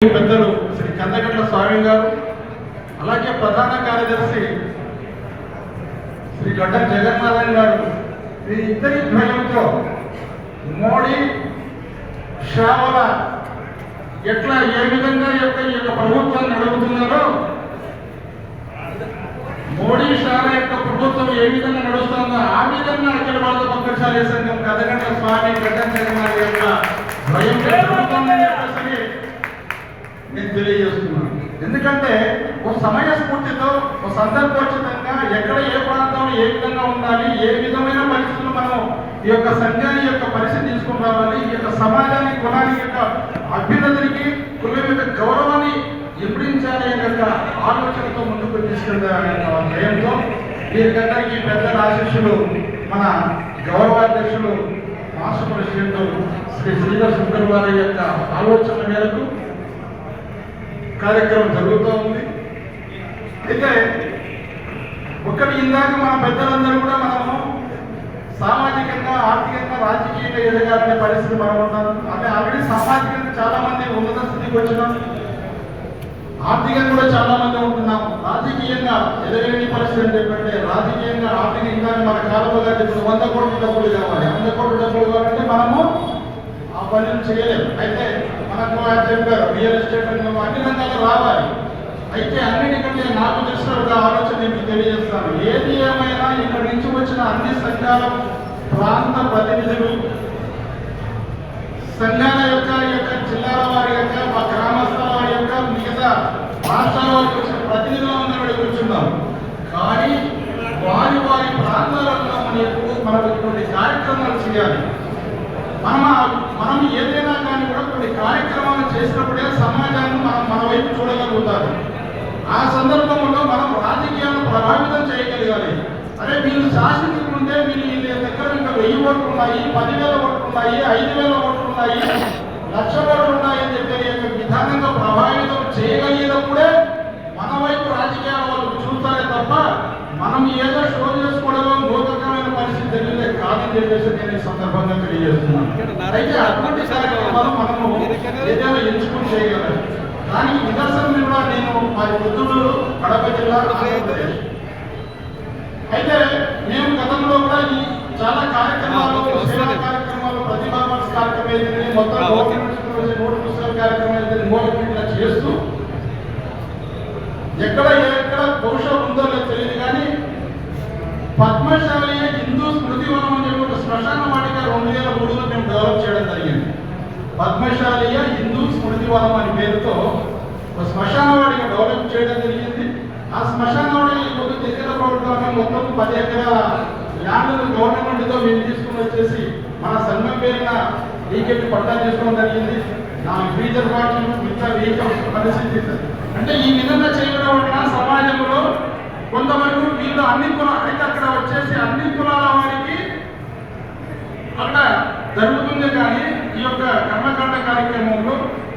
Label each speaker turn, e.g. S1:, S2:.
S1: పెద్దలు శ్రీ కందగట్ల స్వామి గారు అలాగే ప్రధాన కార్యదర్శి శ్రీ గడ్డ జగన్నాథన్ గారు ఈ ఇద్దరి భయంతో మోడీ శ్యామల ఎట్లా ఏ విధంగా యొక్క ఈ యొక్క ప్రభుత్వాన్ని నడుపుతున్నారో మోడీ షాల యొక్క ప్రభుత్వం ఏ విధంగా నడుస్తుందో ఆ విధంగా అఖిల భారత పక్షాల సంఘం కథగంట స్వామి గడ్డ జగన్నాథ్ యొక్క భయం పెట్టుకుంటుందని చెప్పేసి నేను తెలియజేస్తున్నాను ఎందుకంటే ఒక సమయ స్ఫూర్తితో ఒక సందర్భోచితంగా ఎక్కడ ఏ ప్రాంతంలో ఏ విధంగా ఉండాలి ఏ విధమైన పరిస్థితులు మనం ఈ యొక్క సంఘాన్ని యొక్క పరిస్థితి తీసుకుని రావాలి ఈ యొక్క సమాజాన్ని కులానికి యొక్క అభ్యున్నతికి కులం యొక్క గౌరవాన్ని ఎప్పుడించాలి అనే యొక్క ఆలోచనతో ముందుకు తీసుకెళ్తారనే భయంతో వీరికందరికీ పెద్ద ఆశిష్యులు మన గౌరవాధ్యక్షులు రాష్ట్ర ప్రెసిడెంట్ శ్రీ శ్రీధర్ శంకర్ వారి యొక్క ఆలోచన మేరకు కార్యక్రమం జరుగుతూ ఉంది. అయితే ఒకటి ఇందాక మన పెద్దలందరూ కూడా మనము సామాజికంగా ఆర్థికంగా రాజకీయంగా ఎదగాలనే పరిస్థితి మనం ఉన్నాం అంటే ఆల్రెడీ సామాజికంగా చాలా మంది ఉన్నత స్థితికి వచ్చినాం. ఆర్థికంగా కూడా చాలా మంది ఉంటున్నాం. రాజకీయంగా ఎదగలేని పరిస్థితి అంటే ఏంటంటే రాజకీయంగా ఆర్థికంగా మన కాలంలో ఇప్పుడు వంద కోట్ల డబ్బులు కావాలి. వంద కోట్ల డబ్బులు కావాలంటే మనము ఆ పనులు చేయలేము. అయితే మనకు ఆయన చెప్పారు. రియల్ ఎస్టేట్ రంగం అన్ని రంగాలు రావాలి. అయితే అన్నిటికంటే నాకు తెలిసిన ఒక ఆలోచన మీకు తెలియజేస్తాను. ఏది ఏమైనా ఇక్కడి నుంచి వచ్చిన అన్ని సంఘాల ప్రాంత ప్రతినిధులు సంఘాల యొక్క ఈ యొక్క జిల్లాల వారి యొక్క మా గ్రామస్తుల వారి యొక్క మిగతా రాష్ట్రాల వారికి వచ్చిన ప్రతినిధులు అందరూ కూర్చున్నాం. కానీ వారి వారి ప్రాంతాలలో మనకు మనకు ఇటువంటి కార్యక్రమాలు చేయాలి. మనం మనం ఏది కానీ కూడా కొన్ని కార్యక్రమాలు చేసినప్పుడే సమాజాన్ని మనం మన వైపు చూడగలుగుతారు ఆ సందర్భంలో మనం రాజకీయాలను ప్రభావితం చేయగలగాలి అరే వీళ్ళు శాసించుకుంటే వీళ్ళు వీళ్ళ దగ్గర ఇంకా వెయ్యి ఓట్లు ఉన్నాయి పదివేల ఓట్లు ఉన్నాయి ఐదు వేల ఓట్లు ఉన్నాయి లక్ష ఓట్లు ఉన్నాయి అని చెప్పి యొక్క విధానంగా ప్రభావితం చేయగలిగినప్పుడే మన వైపు రాజకీయాల వాళ్ళు చూస్తారే తప్ప మనం ఏదో షో చేసుకోవడమో మూర్ఖకరమైన పరిస్థితి తెలియదే కాదని చెప్పేసి నేను ఈ సందర్భంగా తెలియజేస్తున్నాను. అయితే అటువంటి కార్యక్రమాలు మనము ఏదైనా ఎంచుకుని చేయగలం. దానికి నిదర్శనం కూడా నేను మా వృద్ధులు కడప జిల్లా అయితే మేము గతంలో కూడా ఈ చాలా కార్యక్రమాలు సేవా కార్యక్రమాలు ప్రతిభా పర్స్ కార్యక్రమం మొత్తం. గవర్నమెంట్ నోటు పుస్తకాల కార్యక్రమం ఇన్వాల్వ్మెంట్ చేస్తూ ఎక్కడ ఎక్కడ బహుశా ఉందో లేదో తెలియదు కానీ పద్మశాలి హిందూ స్మృతి వనం అని చెప్పి ఒక శ్మశాన వాటిక రెండు వేల మూడులో మేము డెవలప్ చేయడం జరిగింది. పద్మశాలియ హిందూ స్మృతి వనం అనే పేరుతో ఒక శ్మశాన వాటిక డెవలప్ చేయడం జరిగింది. ఆ శ్మశాన వాటిక దగ్గర ప్రభుత్వం మొత్తం పది ఎకరాల ల్యాండ్ గవర్నమెంట్తో మేము తీసుకుని వచ్చేసి మన సంఘం పేరున ఈకెట్ పట్టా చేసుకోవడం జరిగింది. నా ఫ్యూచర్ వాటిని మిగతా వెహికల్స్ పరిస్థితి అంటే ఈ విధంగా చేయడం వలన సమాజంలో కొంతవరకు వీళ్ళు అన్ని కులాలు అయితే అక్కడ వచ్చేసి అన్ని కులాల